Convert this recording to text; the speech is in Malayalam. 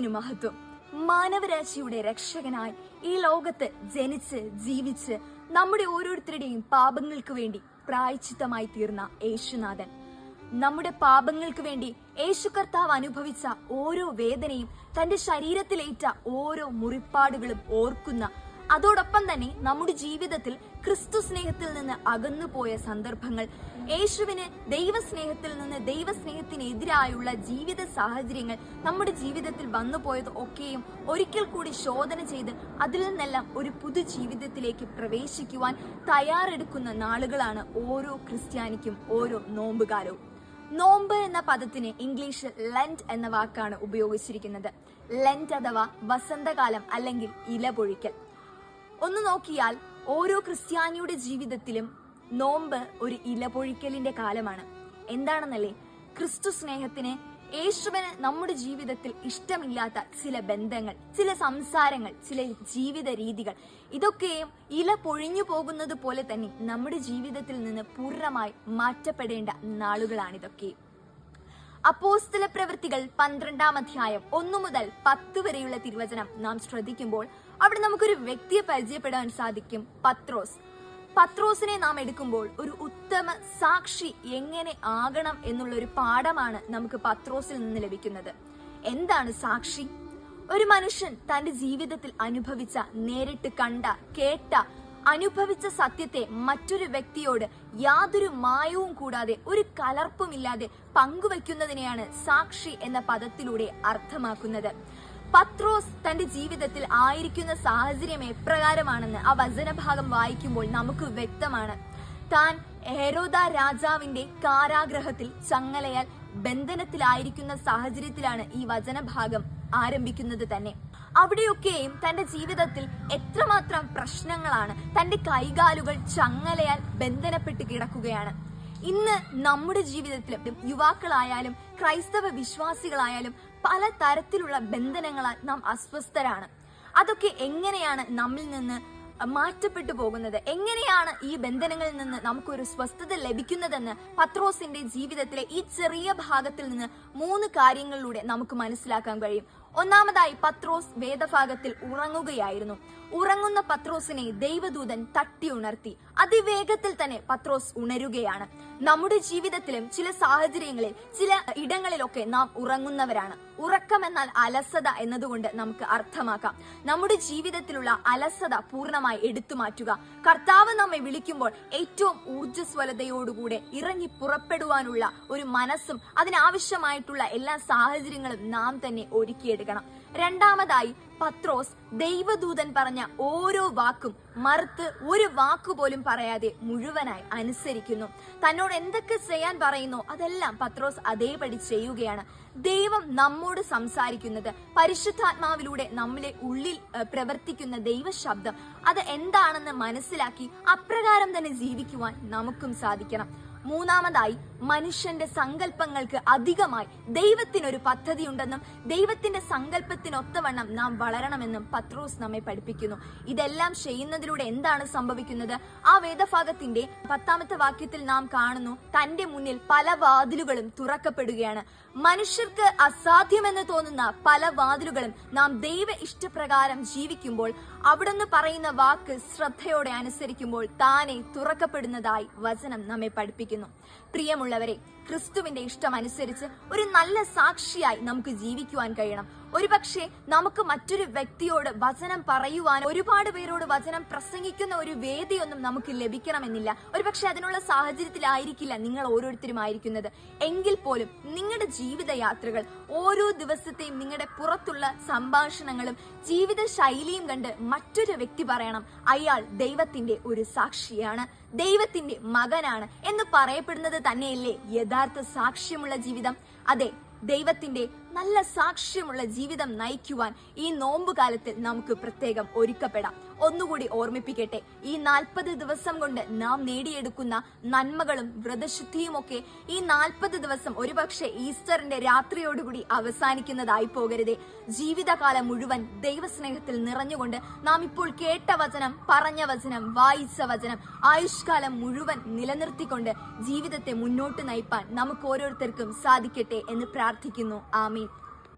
ദൈവത്തിനു മഹത്വം. മാനവരാശിയുടെ രക്ഷകനായി ഈ ലോകത്ത് ജനിച്ച് ജീവിച്ച് നമ്മുടെ ഓരോരുത്തരുടെയും പാപങ്ങൾക്ക് വേണ്ടി പ്രായച്ചിത്തമായി തീർന്ന യേശുനാഥൻ. നമ്മുടെ പാപങ്ങൾക്ക് വേണ്ടി യേശു കർത്താവ് അനുഭവിച്ച ഓരോ വേദനയും തന്റെ ശരീരത്തിലേറ്റ ഓരോ മുറിപ്പാടുകളും ഓർക്കുന്ന അതോടൊപ്പം തന്നെ നമ്മുടെ ജീവിതത്തിൽ ക്രിസ്തു സ്നേഹത്തിൽ നിന്ന് അകന്നു പോയ സന്ദർഭങ്ങൾ യേശുവിന് ദൈവസ്നേഹത്തിൽ നിന്ന് ദൈവസ്നേഹത്തിനെതിരായുള്ള ജീവിത സാഹചര്യങ്ങൾ നമ്മുടെ ജീവിതത്തിൽ വന്നു പോയത് ഒക്കെയും ഒരിക്കൽ കൂടി ശോധന ചെയ്ത് അതിൽ നിന്നെല്ലാം ഒരു പുതു ജീവിതത്തിലേക്ക് പ്രവേശിക്കുവാൻ തയ്യാറെടുക്കുന്ന നാളുകളാണ് ഓരോ ക്രിസ്ത്യാനിക്കും ഓരോ നോമ്പുകാലവും. നോമ്പ് എന്ന പദത്തിന് ഇംഗ്ലീഷിൽ ലെന്റ് എന്ന വാക്കാണ് ഉപയോഗിച്ചിരിക്കുന്നത്. ലെന്റ് അഥവാ വസന്തകാലം അല്ലെങ്കിൽ ഇല പൊഴിക്കൽ ഒന്ന് നോക്കിയാൽ ഓരോ ക്രിസ്ത്യാനിയുടെ ജീവിതത്തിലും നോമ്പ് ഒരു ഇലപൊഴിക്കലിന്റെ കാലമാണ്. എന്താണെന്നല്ലേ? ക്രിസ്തു സ്നേഹത്തിന് യേശുവിന് നമ്മുടെ ജീവിതത്തിൽ ഇഷ്ടമില്ലാത്ത ചില ബന്ധങ്ങൾ ചില സംസാരങ്ങൾ ചില ജീവിത രീതികൾ ഇതൊക്കെയും ഇല പൊഴിഞ്ഞു പോകുന്നത് പോലെ തന്നെ നമ്മുടെ ജീവിതത്തിൽ നിന്ന് പൂർണമായി മാറ്റപ്പെടേണ്ട നാളുകളാണിതൊക്കെയും അപ്പോസ്തല പ്രവൃത്തികൾ പന്ത്രണ്ടാം അധ്യായം ഒന്നു മുതൽ പത്ത് വരെയുള്ള തിരുവചനം നാം ശ്രദ്ധിക്കുമ്പോൾ അവിടെ നമുക്കൊരു വ്യക്തിയെ പരിചയപ്പെടാൻ സാധിക്കും പത്രോസ്. പത്രോസിനെ നാം എടുക്കുമ്പോൾ ഒരു ഉത്തമ സാക്ഷി എങ്ങനെ ആകണം എന്നുള്ള ഒരു പാഠമാണ് നമുക്ക് പത്രോസിൽ നിന്ന് ലഭിക്കുന്നത്. എന്താണ് സാക്ഷി? ഒരു മനുഷ്യൻ തന്റെ ജീവിതത്തിൽ അനുഭവിച്ച നേരിട്ട് കണ്ട കേട്ട അനുഭവിച്ച സത്യത്തെ മറ്റൊരു വ്യക്തിയോട് യാതൊരു മായവും കൂടാതെ ഒരു കലർപ്പുമില്ലാതെ പങ്കുവെക്കുന്നതിനെയാണ് സാക്ഷി എന്ന പദത്തിലൂടെ അർത്ഥമാക്കുന്നത്. പത്രോസ് തന്റെ ജീവിതത്തിൽ ആയിരിക്കുന്ന സാഹചര്യം എപ്രകാരമാണെന്ന് ആ വചനഭാഗം വായിക്കുമ്പോൾ നമുക്ക് വ്യക്തമാണ്. താൻ ഹെരോദ രാജാവിന്റെ കാരാഗ്രഹത്തിൽ ചങ്ങലയാൽ ബന്ധനത്തിലായിരിക്കുന്ന സാഹചര്യത്തിലാണ് ഈ വചനഭാഗം ആരംഭിക്കുന്നത് തന്നെ. അവിടെയൊക്കെയും തന്റെ ജീവിതത്തിൽ എത്രമാത്രം പ്രശ്നങ്ങളാണ് തന്റെ കൈകാലുകൾ ചങ്ങലയാൽ ബന്ധനപ്പെട്ട് കിടക്കുകയാണ്. ഇന്ന് നമ്മുടെ ജീവിതത്തിലും യുവാക്കളായാലും ക്രൈസ്തവ വിശ്വാസികളായാലും പല തരത്തിലുള്ള ബന്ധനങ്ങളാൽ നാം അസ്വസ്ഥരാണ്. അതൊക്കെ എങ്ങനെയാണ് നമ്മിൽ നിന്ന് മാറ്റപ്പെട്ടു പോകുന്നത്? എങ്ങനെയാണ് ഈ ബന്ധനങ്ങളിൽ നിന്ന് നമുക്കൊരു സ്വസ്ഥത ലഭിക്കുന്നതെന്ന് പത്രോസിന്റെ ജീവിതത്തിലെ ഈ ചെറിയ ഭാഗത്തിൽ നിന്ന് മൂന്ന് കാര്യങ്ങളിലൂടെ നമുക്ക് മനസ്സിലാക്കാൻ കഴിയും. ഒന്നാമതായി പത്രോസ് വേദഭാഗത്തിൽ ഉറങ്ങുകയായിരുന്നു. ഉറങ്ങുന്ന പത്രോസിനെ ദൈവദൂതൻ തട്ടി ഉണർത്തി. അതിവേഗത്തിൽ തന്നെ പത്രോസ് ഉണരുകയാണ്. നമ്മുടെ ജീവിതത്തിലും ചില സാഹചര്യങ്ങളിൽ ചില ഇടങ്ങളിലൊക്കെ നാം ഉറങ്ങുന്നവരാണ്. ഉറക്കം എന്നാൽ അലസത എന്നതുകൊണ്ട് നമുക്ക് അർത്ഥമാക്കാം. നമ്മുടെ ജീവിതത്തിലുള്ള അലസത പൂർണമായി എടുത്തു മാറ്റുക. കർത്താവ് നമ്മെ വിളിക്കുമ്പോൾ ഏറ്റവും ഊർജസ്വലതയോടുകൂടെ ഇറങ്ങി പുറപ്പെടുവാനുള്ള ഒരു മനസ്സും അതിനാവശ്യമായിട്ടുള്ള എല്ലാ സാഹചര്യങ്ങളും നാം തന്നെ ഒരുക്കിയെടുക്കണം. രണ്ടാമതായി പത്രോസ് ദൈവദൂതൻ പറഞ്ഞ ഓരോ വാക്കും മറുത്ത് ഒരു വാക്കുപോലും പറയാതെ മുഴുവനായി അനുസരിക്കുന്നു. തന്നോട് എന്തൊക്കെ ചെയ്യാൻ പറയുന്നു അതെല്ലാം പത്രോസ് അതേപടി ചെയ്യുകയാണ്. ദൈവം നമ്മോട് സംസാരിക്കുന്നത് പരിശുദ്ധാത്മാവിലൂടെ നമ്മളെ ഉള്ളിൽ പ്രവർത്തിക്കുന്ന ദൈവശബ്ദം. അത് എന്താണെന്ന് മനസ്സിലാക്കി അപ്രകാരം തന്നെ ജീവിക്കുവാൻ നമുക്കും സാധിക്കണം. മൂന്നാമതായി മനുഷ്യന്റെ സങ്കല്പങ്ങൾക്ക് അധികമായി ദൈവത്തിനൊരു പദ്ധതിയുണ്ടെന്നും ദൈവത്തിന്റെ സങ്കല്പത്തിനൊത്തവണ്ണം നാം വളരണമെന്നും പത്രോസ് നമ്മെ പഠിപ്പിക്കുന്നു. ഇതെല്ലാം ചെയ്യുന്നതിലൂടെ എന്താണ് സംഭവിക്കുന്നത്? ആ വേദഭാഗത്തിന്റെ പത്താമത്തെ വാക്യത്തിൽ നാം കാണുന്നു തന്റെ മുന്നിൽ പല വാതിലുകളും തുറക്കപ്പെടുകയാണ്. മനുഷ്യർക്ക് അസാധ്യമെന്ന് തോന്നുന്ന പല വാതിലുകളും നാം ദൈവ ഇഷ്ടപ്രകാരം ജീവിക്കുമ്പോൾ അവിടുന്ന് പറയുന്ന വാക്ക് ശ്രദ്ധയോടെ അനുസരിക്കുമ്പോൾ താനെ തുറക്കപ്പെടുന്നതായി വചനം നമ്മെ പഠിപ്പിക്കുന്നു. la veré. ക്രിസ്തുവിന്റെ ഇഷ്ടം അനുസരിച്ച് ഒരു നല്ല സാക്ഷിയായി നമുക്ക് ജീവിക്കുവാൻ കഴിയണം. ഒരുപക്ഷെ നമുക്ക് മറ്റൊരു വ്യക്തിയോട് വചനം പറയുവാൻ ഒരുപാട് പേരോട് വചനം പ്രസംഗിക്കുന്ന ഒരു വേദിയൊന്നും നമുക്ക് ലഭിക്കണമെന്നില്ല. ഒരുപക്ഷെ അതിനുള്ള സാഹചര്യത്തിലായിരിക്കില്ല നിങ്ങൾ ഓരോരുത്തരും ആയിരിക്കുന്നത് എങ്കിൽ പോലും നിങ്ങളുടെ ജീവിതയാത്രകൾ ഓരോ ദിവസത്തെയും നിങ്ങളുടെ പുറത്തുള്ള സംഭാഷണങ്ങളും ജീവിത ശൈലിയും കണ്ട് മറ്റൊരു വ്യക്തി പറയണം അയാൾ ദൈവത്തിന്റെ ഒരു സാക്ഷിയാണ് ദൈവത്തിന്റെ മകനാണ് എന്ന് പറയപ്പെടുന്നത് തന്നെയല്ലേ യഥാർത്ഥ സാക്ഷ്യമുള്ള ജീവിതം. അതെ ദൈവത്തിന്റെ നല്ല സാക്ഷ്യമുള്ള ജീവിതം നയിക്കുവാൻ ഈ നോമ്പുകാലത്തിൽ നമുക്ക് പ്രത്യേകം ഒരുക്കപ്പെടാം. ഒന്നുകൂടി ഓർമ്മിപ്പിക്കട്ടെ ഈ നാൽപ്പത് ദിവസം കൊണ്ട് നാം നേടിയെടുക്കുന്ന നന്മകളും വ്രതശുദ്ധിയുമൊക്കെ ഈ നാൽപ്പത് ദിവസം ഒരുപക്ഷെ ഈസ്റ്ററിന്റെ രാത്രിയോടുകൂടി അവസാനിക്കുന്നതായി പോകരുതേ. ജീവിതകാലം മുഴുവൻ ദൈവസ്നേഹത്തിൽ നിറഞ്ഞുകൊണ്ട് നാം ഇപ്പോൾ കേട്ട വചനം പറഞ്ഞ വചനം വായിച്ച വചനം ആയുഷ്കാലം മുഴുവൻ നിലനിർത്തിക്കൊണ്ട് ജീവിതത്തെ മുന്നോട്ട് നയിപ്പാൻ നമുക്ക് ഓരോരുത്തർക്കും സാധിക്കട്ടെ എന്ന് പ്രാർത്ഥിക്കുന്നു. ആമീൻ.